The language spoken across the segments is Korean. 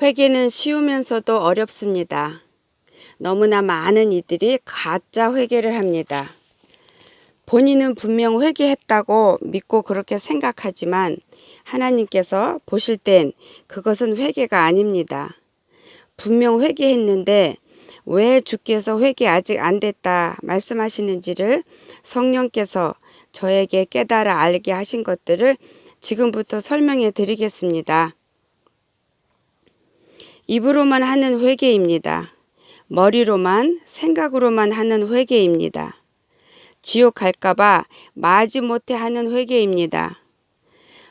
회개는 쉬우면서도 어렵습니다. 너무나 많은 이들이 가짜 회개를 합니다. 본인은 분명 회개했다고 믿고 그렇게 생각하지만 하나님께서 보실 땐 그것은 회개가 아닙니다. 분명 회개했는데 왜 주께서 회개 아직 안 됐다 말씀하시는지를 성령께서 저에게 깨달아 알게 하신 것들을 지금부터 설명해 드리겠습니다. 입으로만 하는 회개입니다. 머리로만 생각으로만 하는 회개입니다. 지옥 갈까봐 마지못해 하는 회개입니다.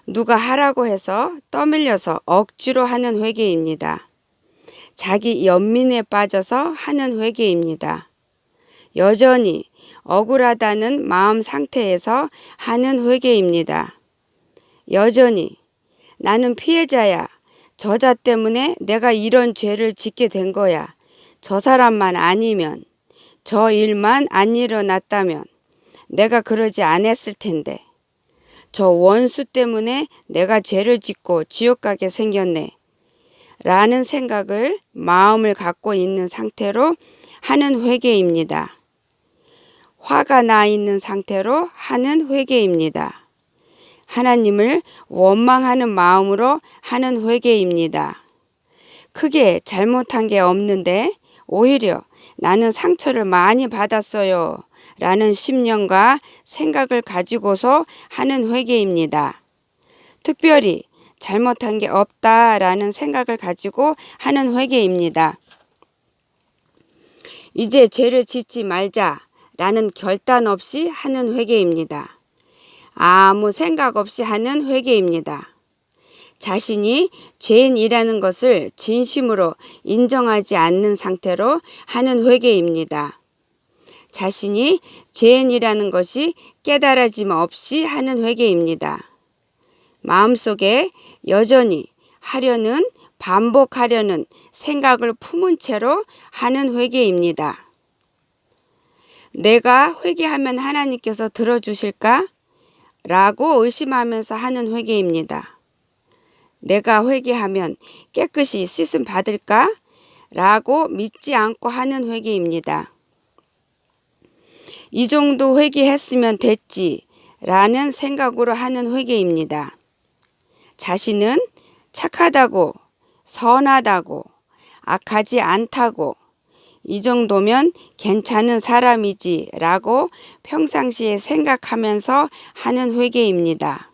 누가 하라고 해서 떠밀려서 억지로 하는 회개입니다. 자기 연민에 빠져서 하는 회개입니다. 여전히 억울하다는 마음 상태에서 하는 회개입니다. 여전히 나는 피해자야. 저자 때문에 내가 이런 죄를 짓게 된 거야. 저 사람만 아니면, 저 일만 안 일어났다면 내가 그러지 않았을 텐데. 저 원수 때문에 내가 죄를 짓고 지옥 가게 생겼네. 라는 생각을 마음을 갖고 있는 상태로 하는 회개입니다. 화가 나 있는 상태로 하는 회개입니다. 하나님을 원망하는 마음으로 하는 회개입니다. 크게 잘못한 게 없는데 오히려 나는 상처를 많이 받았어요. 라는 심령과 생각을 가지고서 하는 회개입니다. 특별히 잘못한 게 없다라는 생각을 가지고 하는 회개입니다. 이제 죄를 짓지 말자라는 결단 없이 하는 회개입니다. 아무 생각 없이 하는 회개입니다. 자신이 죄인이라는 것을 진심으로 인정하지 않는 상태로 하는 회개입니다. 자신이 죄인이라는 것이 깨달아짐 없이 하는 회개입니다. 마음속에 여전히 하려는 반복하려는 생각을 품은 채로 하는 회개입니다. 내가 회개하면 하나님께서 들어주실까? 라고 의심하면서 하는 회개입니다. 내가 회개하면 깨끗이 씻음 받을까? 라고 믿지 않고 하는 회개입니다. 이 정도 회개했으면 됐지 라는 생각으로 하는 회개입니다. 자신은 착하다고 선하다고 악하지 않다고 이 정도면 괜찮은 사람이지 라고 평상시에 생각하면서 하는 회개입니다.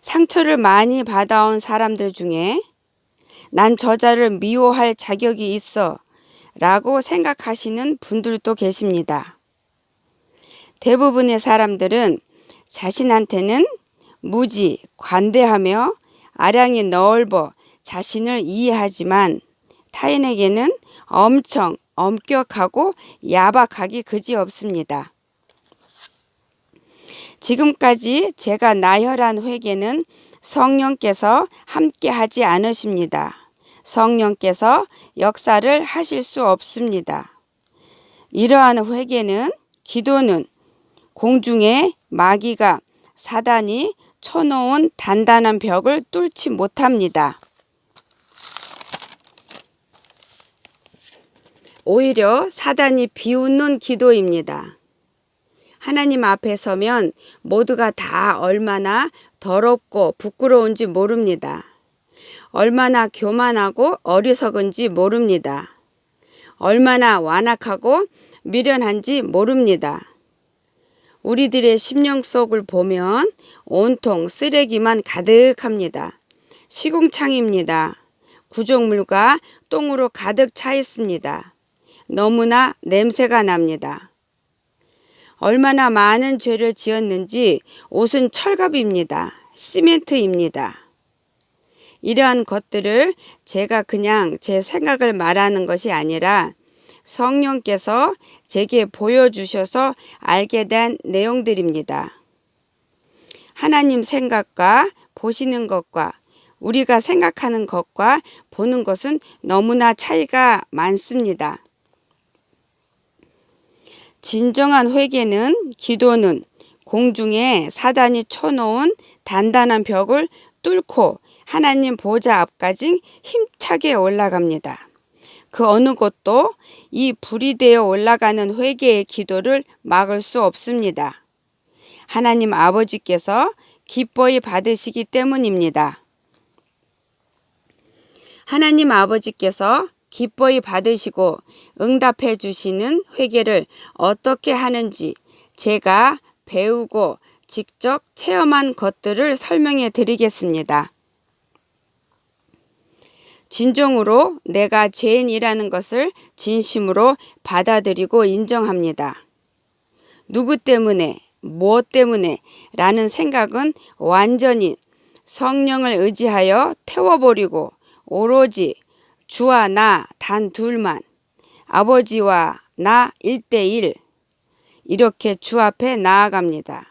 상처를 많이 받아온 사람들 중에 난 저자를 미워할 자격이 있어 라고 생각하시는 분들도 계십니다. 대부분의 사람들은 자신한테는 무지, 관대하며 아량이 넓어 자신을 이해하지만 타인에게는 엄청 엄격하고 야박하기 그지없습니다. 지금까지 제가 나열한 회개는 성령께서 함께 하지 않으십니다. 성령께서 역사를 하실 수 없습니다. 이러한 회개는 기도는 공중에 마귀가 사단이 쳐놓은 단단한 벽을 뚫지 못합니다. 오히려 사단이 비웃는 기도입니다. 하나님 앞에 서면 모두가 다 얼마나 더럽고 부끄러운지 모릅니다. 얼마나 교만하고 어리석은지 모릅니다. 얼마나 완악하고 미련한지 모릅니다. 우리들의 심령 속을 보면 온통 쓰레기만 가득합니다. 시궁창입니다. 구조물과 똥으로 가득 차 있습니다. 너무나 냄새가 납니다. 얼마나 많은 죄를 지었는지 옷은 철갑입니다. 시멘트입니다. 이러한 것들을 제가 그냥 제 생각을 말하는 것이 아니라 성령께서 제게 보여주셔서 알게 된 내용들입니다. 하나님 생각과 보시는 것과 우리가 생각하는 것과 보는 것은 너무나 차이가 많습니다. 진정한 회개는 기도는 공중에 사단이 쳐놓은 단단한 벽을 뚫고 하나님 보좌 앞까지 힘차게 올라갑니다. 그 어느 곳도 이 불이 되어 올라가는 회개의 기도를 막을 수 없습니다. 하나님 아버지께서 기뻐히 받으시기 때문입니다. 하나님 아버지께서 기뻐히 받으시고 응답해 주시는 회개를 어떻게 하는지 제가 배우고 직접 체험한 것들을 설명해 드리겠습니다. 진정으로 내가 죄인이라는 것을 진심으로 받아들이고 인정합니다. 누구 때문에, 무엇 때문에 라는 생각은 완전히 성령을 의지하여 태워버리고 오로지 주와 나 단 둘만 아버지와 나 일대일 이렇게 주 앞에 나아갑니다.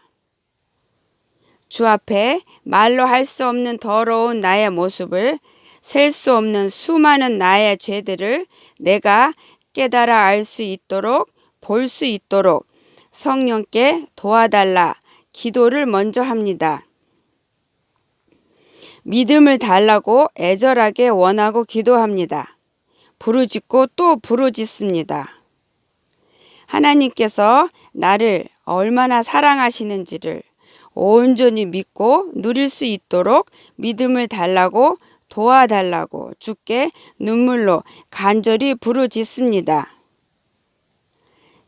주 앞에 말로 할 수 없는 더러운 나의 모습을 셀 수 없는 수많은 나의 죄들을 내가 깨달아 알 수 있도록 볼 수 있도록 성령께 도와달라 기도를 먼저 합니다. 믿음을 달라고 애절하게 원하고 기도합니다. 부르짖고 또 부르짖습니다. 하나님께서 나를 얼마나 사랑하시는지를 온전히 믿고 누릴 수 있도록 믿음을 달라고 도와달라고 주께 눈물로 간절히 부르짖습니다.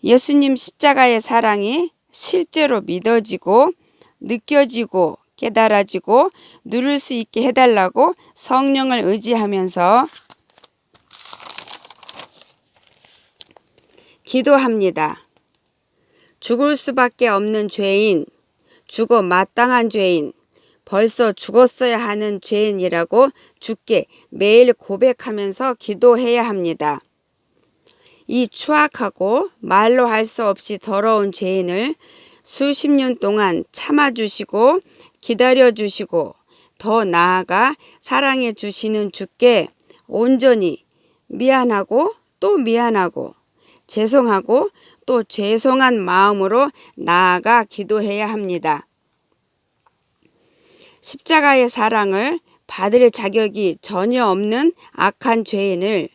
예수님 십자가의 사랑이 실제로 믿어지고 느껴지고 깨달아지고 누릴 수 있게 해달라고 성령을 의지하면서 기도합니다. 죽을 수밖에 없는 죄인, 죽어 마땅한 죄인, 벌써 죽었어야 하는 죄인이라고 주께 매일 고백하면서 기도해야 합니다. 이 추악하고 말로 할 수 없이 더러운 죄인을 수십 년 동안 참아주시고 기다려 주시고 더 나아가 사랑해 주시는 주께 온전히 미안하고 또 미안하고 죄송하고 또 죄송한 마음으로 나아가 기도해야 합니다. 십자가의 사랑을 받을 자격이 전혀 없는 악한 죄인을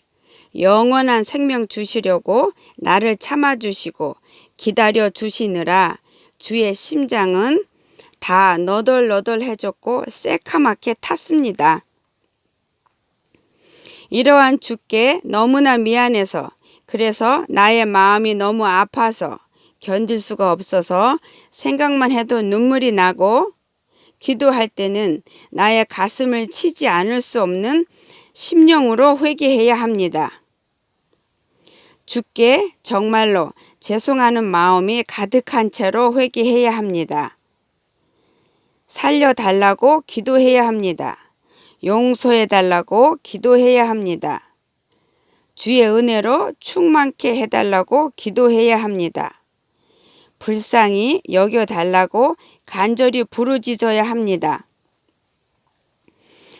영원한 생명 주시려고 나를 참아주시고 기다려 주시느라 주의 심장은 다 너덜너덜해졌고 새카맣게 탔습니다. 이러한 주께 너무나 미안해서 그래서 나의 마음이 너무 아파서 견딜 수가 없어서 생각만 해도 눈물이 나고 기도할 때는 나의 가슴을 치지 않을 수 없는 심령으로 회개해야 합니다. 주께 정말로 죄송하는 마음이 가득한 채로 회개해야 합니다. 살려달라고 기도해야 합니다. 용서해달라고 기도해야 합니다. 주의 은혜로 충만케 해달라고 기도해야 합니다. 불쌍히 여겨달라고 간절히 부르짖어야 합니다.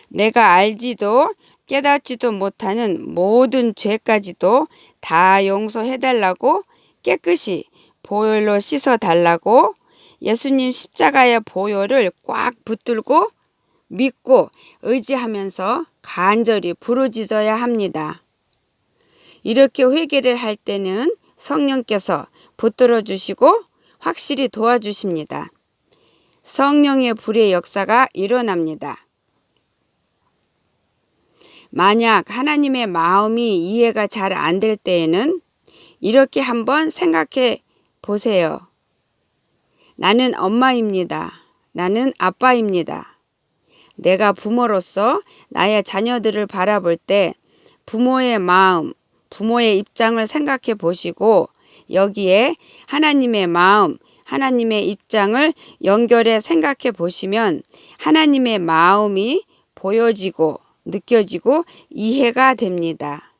내가 알지도 깨닫지도 못하는 모든 죄까지도 다 용서해달라고 깨끗이 보혈로 씻어달라고 예수님 십자가의 보혈을 꽉 붙들고 믿고 의지하면서 간절히 부르짖어야 합니다. 이렇게 회개를 할 때는 성령께서 붙들어 주시고 확실히 도와주십니다. 성령의 불의 역사가 일어납니다. 만약 하나님의 마음이 이해가 잘 안 될 때에는 이렇게 한번 생각해 보세요. 나는 엄마입니다. 나는 아빠입니다. 내가 부모로서 나의 자녀들을 바라볼 때 부모의 마음, 부모의 입장을 생각해 보시고 여기에 하나님의 마음, 하나님의 입장을 연결해 생각해 보시면 하나님의 마음이 보여지고 느껴지고 이해가 됩니다.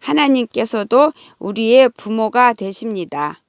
하나님께서도 우리의 부모가 되십니다.